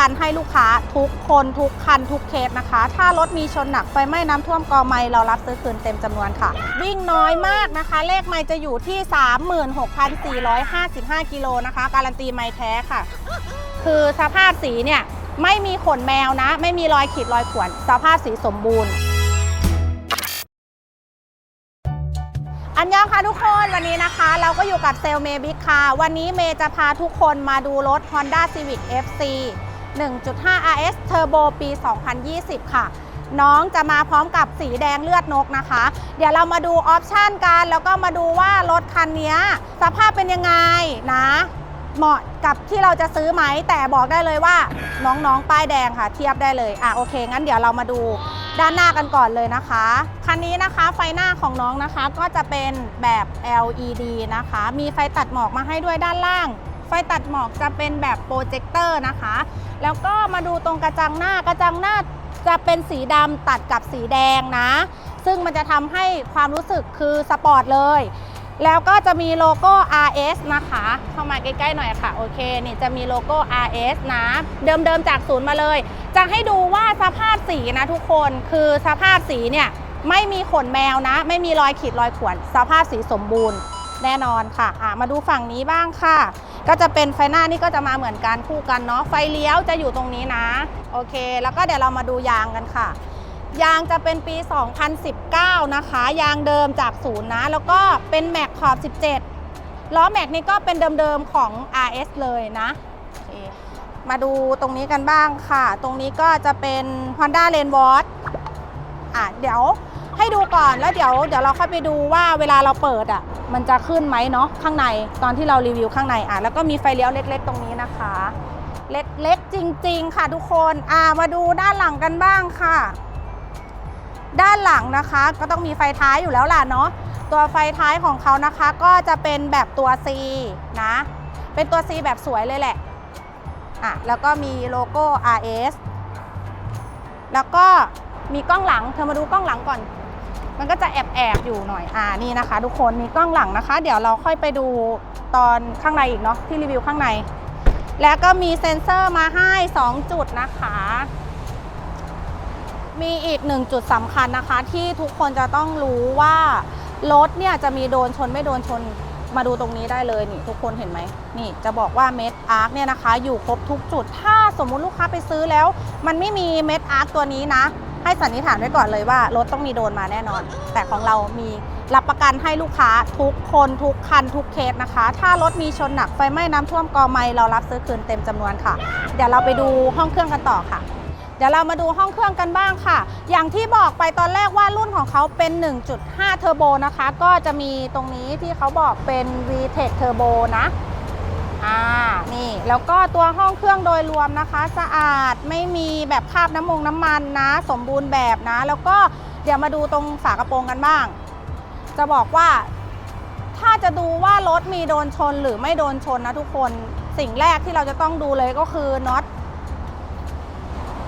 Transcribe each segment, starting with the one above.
กันให้ลูกค้าทุกคนทุกคันทุกเคสนะคะ ถ้ารถมีชนหนักไฟไหม้น้ำท่วมกอไม้เรารับซื้อคืนเต็มจำนวนค่ะ วิ่งน้อยมากนะคะ เลขไม้จะอยู่ที่ 36,455 กิโลนะคะ การันตีไม้แท้ค่ะ คือสภาพสีเนี่ยไม่มีขนแมวนะ ไม่มีรอยขีดรอยข่วนสภาพสีสมบูรณ์อันยองค่ะทุกคนวันนี้นะคะ เราก็อยู่กับเซลเมย์บิ๊กค่ะ วันนี้เมย์จะพาทุกคนมาดูรถ Honda Civic FC 1.5 RS Turbo ปี 2020 ค่ะ น้องจะมาพร้อมกับสีแดงเลือดนกนะคะ เดี๋ยวเรามาดูออปชันกัน แล้วก็มาดูว่ารถคันนี้สภาพเป็นยังไงนะ เหมาะกับที่เราจะซื้อไหม แต่บอกได้เลยว่าน้องๆ ป้ายแดงค่ะ เทียบได้เลย อะโอเค งั้นเดี๋ยวเรามาดูด้านหน้ากันก่อนเลยนะคะ คันนี้นะคะไฟหน้าของน้องนะคะก็จะเป็นแบบ LED นะคะ มีไฟตัดหมอกมาให้ด้วยด้านล่าง ไฟตัดหมอกจะเป็นแบบโปรเจคเตอร์นะคะ แล้วก็มาดูตรงกระจังหน้ากระจังหน้าจะเป็นสีดำตัดกับสีแดงนะ ซึ่งมันจะทำให้ความรู้สึกคือสปอร์ตเลย แล้วก็จะมีโลโก้ RS นะคะ เข้ามาใกล้ๆหน่อยค่ะ โอเค นี่จะมีโลโก้ RS นะ เดิมๆจากศูนย์มาเลย จะให้ดูว่าสภาพสีนะทุกคน คือสภาพสีเนี่ยไม่มีขนแมวนะ ไม่มีรอยขีดรอยข่วน สภาพสีสมบูรณ์ แน่นอนค่ะอะมาดูฝั่งนี้บ้างค่ะ ก็จะเป็นไฟหน้านี่ก็จะมาเหมือนกันคู่กันเนาะไฟเลี้ยวจะอยู่ตรงนี้นะ โอเค แล้วก็เดี๋ยวเรามาดูยางกันค่ะ ยางจะเป็นปี 2019 นะคะ ยางเดิมจากศูนย์นะ แล้วก็เป็นแม็กขอบ 17 ล้อแม็กนี่ก็เป็นเดิมๆของ RS เลยนะมาดูตรงนี้กันบ้างค่ะ ตรงนี้ก็จะเป็น Honda r a i n w a t อะเดี๋ยวให้ดูก่อนแล้วเดี๋ยวเดี๋ยวเราค่อยไปดูว่าเวลาเราเปิดอะ มันจะขึ้นไหมเนาะข้างในตอนที่เรารีวิวข้างในอะแล้วก็มีไฟเลี้ยวเล็ก ๆ ตรงนี้นะคะ เล็กๆจริง ๆ ค่ะทุกคนอ่ามาดูด้านหลังกันบ้างค่ะ ด้านหลังนะคะ ก็ต้องมีไฟท้ายอยู่แล้วล่ะเนาะตัวไฟท้ายของเขานะคะ ก็จะเป็นแบบตัว C นะ เป็นตัว C แบบสวยเลยแหละอะแล้วก็มีโลโก้ RS แล้วก็มีกล้องหลัง เธอมาดูกล้องหลังก่อน มันก็จะแอบแอบอยู่หน่อย อ่า นี่นะคะ ทุกคน มีกล้องหลังนะคะ เดี๋ยวเราค่อยไปดูตอนข้างในอีกเนาะ ที่รีวิวข้างใน แล้วก็มีเซ็นเซอร์มาให้ 2 จุดนะคะ มีอีกหนึ่งจุดสำคัญนะคะ ที่ทุกคนจะต้องรู้ว่ารถเนี่ยจะมีโดนชนไม่โดนชน มาดูตรงนี้ได้เลยนี่ทุกคนเห็นไหม นี่จะบอกว่าเม็ดอาร์คเนี่ยนะคะ อยู่ครบทุกจุด ถ้าสมมุติลูกค้าไปซื้อแล้ว มันไม่มีเม็ดอาร์คตัวนี้นะ ให้สันนิษฐานไว้ก่อนเลยว่ารถต้องมีโดนมาแน่นอน แต่ของเรามีรับประกันให้ลูกค้าทุกคนทุกคันทุกเคสนะคะ ถ้ารถมีชนหนักไฟไหม้น้ำท่วมกอไม้เรารับซื้อคืนเต็มจำนวนค่ะ เดี๋ยวเราไปดูห้องเครื่องกันต่อค่ะเดี๋ยวเรามาดูห้องเครื่องกันบ้างค่ะ อย่างที่บอกไปตอนแรกว่ารุ่นของเขาเป็น 1.5 เทอร์โบนะคะ ก็จะมีตรงนี้ที่เขาบอกเป็น VTEC Turbo นะ อ่านี่แล้วก็ตัวห้องเครื่องโดยรวมนะคะ สะอาดไม่มีแบบคราบน้ำมงน้ำมันนะ สมบูรณ์แบบนะ แล้วก็เดี๋ยวมาดูตรงฝากระโปรงกันบ้าง จะบอกว่าถ้าจะดูว่ารถมีโดนชนหรือไม่โดนชนนะทุกคนสิ่งแรกที่เราจะต้องดูเลยก็คือน็อต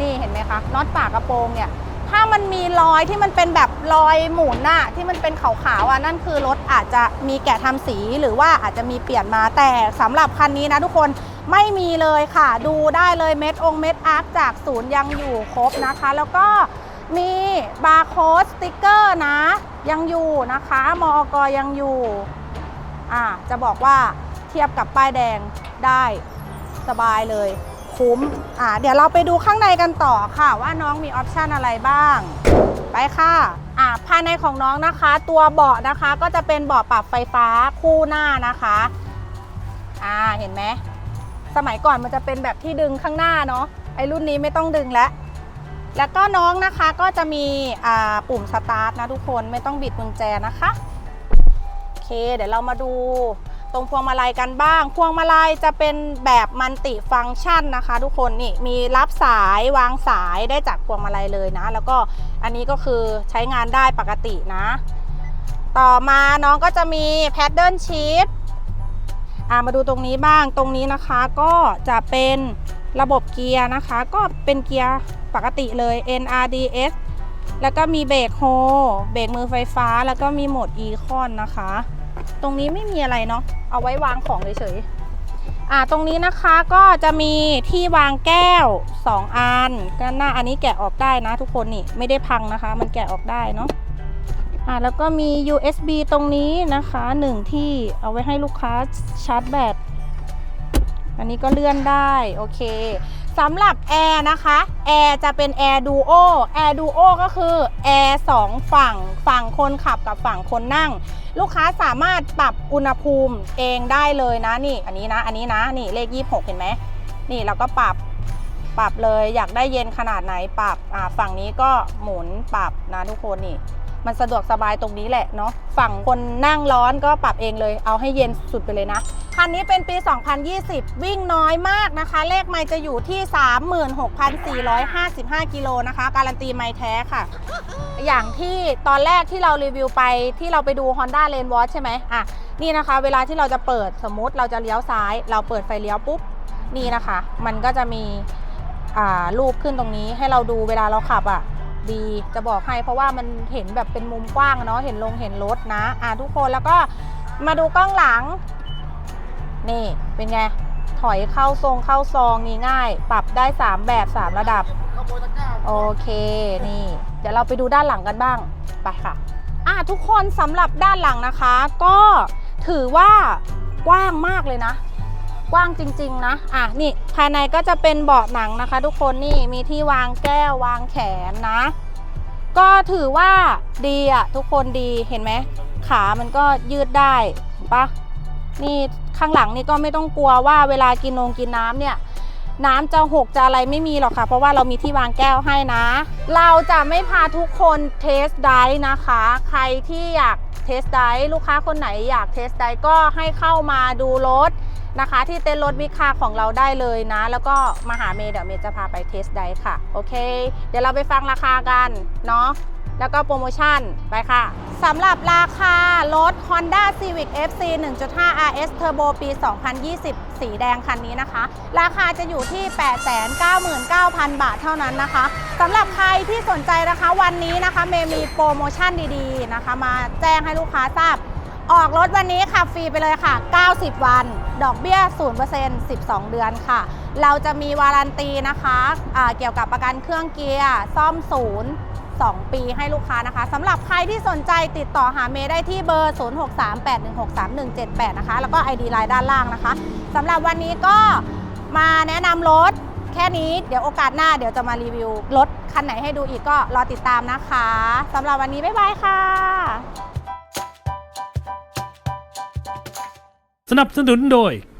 นี่เห็นไหมคะน็อตฝากระโปรงเนี่ย ถ้ามันมีรอยที่มันเป็นแบบรอยหมุนน่ะที่มันเป็นขาวๆอะนั่นคือรถอาจจะมีแกะทำสีหรือว่าอาจจะมีเปลี่ยนมาแต่สำหรับคันนี้นะทุกคนไม่มีเลยค่ะ ดูได้เลยเม็ดองเม็ดอาร์คจากศูนย์ยังอยู่ครบนะคะ แล้วก็มีบาร์โค้ดสติกเกอร์นะ ยังอยู่นะคะ มอกยังอยู่อ่าจะบอกว่าเทียบกับป้ายแดงได้สบายเลย คุ้มอ่าเดี๋ยวเราไปดูข้างในกันต่อค่ะว่าน้องมีออปชันอะไรบ้าง ไปค่ะอ่าภายในของน้องนะคะ ตัวเบาะนะคะก็จะเป็นเบาะปรับไฟฟ้าคู่หน้านะคะอ่าเห็นไหมสมัยก่อนมันจะเป็นแบบที่ดึงข้างหน้าเนาะไอรุ่นนี้ไม่ต้องดึงแล้วแล้วก็น้องนะคะก็จะมีอ่าปุ่มสตาร์ทนะทุกคนไม่ต้องบิดกุญแจนะคะ โอเค เดี๋ยวเรามาดู ตรงพวงมาลัยกันบ้าง พวงมาลัยจะเป็นแบบมัลติฟังก์ชันนะคะ ทุกคนนี่มีรับสายวางสายได้จากพวงมาลัยเลยนะ แล้วก็อันนี้ก็คือใช้งานได้ปกตินะ ต่อมาน้องก็จะมีแพดเดิลชีฟามาดูตรงนี้บ้างตรงนี้นะคะก็จะเป็นระบบเกียร์นะคะ ก็เป็นเกียร์ปกติเลย NRDS แล้วก็มีเบรกโฮเบรกมือไฟฟ้า แล้วก็มีโหมด e คอนนะคะ ตรงนี้ไม่มีอะไรเนาะเอาไว้วางของเฉยๆอ่าตรงนี้นะคะก็จะมีที่วางแก้ว 2 อันก็หน้าอันนี้แกะออกได้นะทุกคนนี่ไม่ได้พังนะคะ มันแกะออกได้เนาะอ่าแล้วก็มี USB ตรงนี้นะคะหนึ่งที่เอาไว้ให้ลูกค้าชาร์จแบต อันนี้ก็เลื่อนได้โอเคสำหรับแอร์นะคะแอร์จะเป็นแอร์ดูโอแอร์ดูโอก็คือแอร์สองฝั่งฝั่งคนขับกับฝั่งคนนั่ง ลูกค้าสามารถปรับอุณหภูมิเองได้เลยนะนี่ อันนี้นะอันนี้นะนี่เลข 26 เห็นไหมนี่เราก็ปรับปรับเลยอยากได้เย็นขนาดไหนปรับอ่าฝั่งนี้ก็หมุนปรับนะทุกคนนี่ มันสะดวกสบายตรงนี้แหละเนาะฝั่งคนนั่งร้อนก็ปรับเองเลย เอาให้เย็นสุดไปเลยนะ คันนี้เป็นปี 2020 วิ่งน้อยมากนะคะ เลขไมจะอยู่ที่ 36,455 กิโลนะคะ การันตีไมล์แท้ค่ะ อย่างที่ตอนแรกที่เรารีวิวไปที่เราไปดู Honda l a n e w a t c h ใช่ไหมอะนี่นะคะ เวลาที่เราจะเปิดสมมุติเราจะเลี้ยวซ้าย เราเปิดไฟเลี้ยวปุ๊บ นี่นะคะ มันก็จะมีอ่ารูปขึ้นตรงนี้ให้เราดูเวลาเราขับอะดีจะบอกให้เพราะว่ามันเห็นแบบเป็นมุมกว้างเนาะเห็นลงเห็นรถนะอะทุกคนแล้วก็มาดูกล้องหลัง นี่เป็นไง ถอยเข้าทรงเข้าซองนี่ง่าย ปรับได้ 3 แบบ 3 ระดับ โอเคนี่ เดี๋ยวเราไปดูด้านหลังกันบ้าง ไปค่ะ อะทุกคนสำหรับด้านหลังนะคะ ก็ถือว่ากว้างมากเลยนะ กว้างจริง ๆ นะ อะนี่ภายในก็จะเป็นเบาะหนังนะคะ ทุกคนนี่มีที่วางแก้ววางแขนนะ ก็ถือว่าดีอะทุกคนดีเห็นไหมขามันก็ยืดได้เห็นปะ นี่ข้างหลังนี่ก็ไม่ต้องกลัวว่าเวลากินนงกินน้ำเนี่ยน้ำจะหกจะอะไรไม่มีหรอกค่ะ เพราะว่าเรามีที่วางแก้วให้นะ เราจะไม่พาทุกคนเทสไดฟ์นะคะ ใครที่อยากเทสไดฟ์ลูกค้าคนไหนอยากเทสไดฟ์ก็ให้เข้ามาดูรถนะคะ ที่เต็นรถวิคาของเราได้เลยนะ แล้วก็มาหาเมย์เดี๋ยวเมย์จะพาไปเทสไดฟ์ค่ะ โอเค เดี๋ยวเราไปฟังราคากันเนาะ แล้วก็โปรโมชั่นไปค่ะสำหรับราคารถ Honda Civic FC 1.5 RS Turbo ปี 2020 สีแดงคันนี้นะคะ ราคาจะอยู่ที่ 899,000 บาทเท่านั้นนะคะสำหรับใครที่สนใจนะคะวันนี้นะคะเมมีโปรโมชั่นดีๆนะคะ มาแจ้งให้ลูกค้าทราบ ออกรถวันนี้ขับฟรีไปเลยค่ะ 90 วัน ดอกเบี้ย 0% 12 เดือนค่ะ เราจะมีวารันตีนะคะอ่าเกี่ยวกับประกันเครื่องเกียร์ ซ่อมศูนย์ 2 ปีให้ลูกค้านะคะสำหรับใครที่สนใจติดต่อหาเมย์ได้ที่เบอร์ 0638163178 นะคะ แล้วก็ ID ไลน์ด้านล่างนะคะสำหรับวันนี้ก็มาแนะนำรถแค่นี้เดี๋ยวโอกาสหน้าเดี๋ยวจะมารีวิวรถคันไหนให้ดูอีกก็รอติดตามนะคะสำหรับวันนี้ บ๊ายบายค่ะสนับสนุนโดย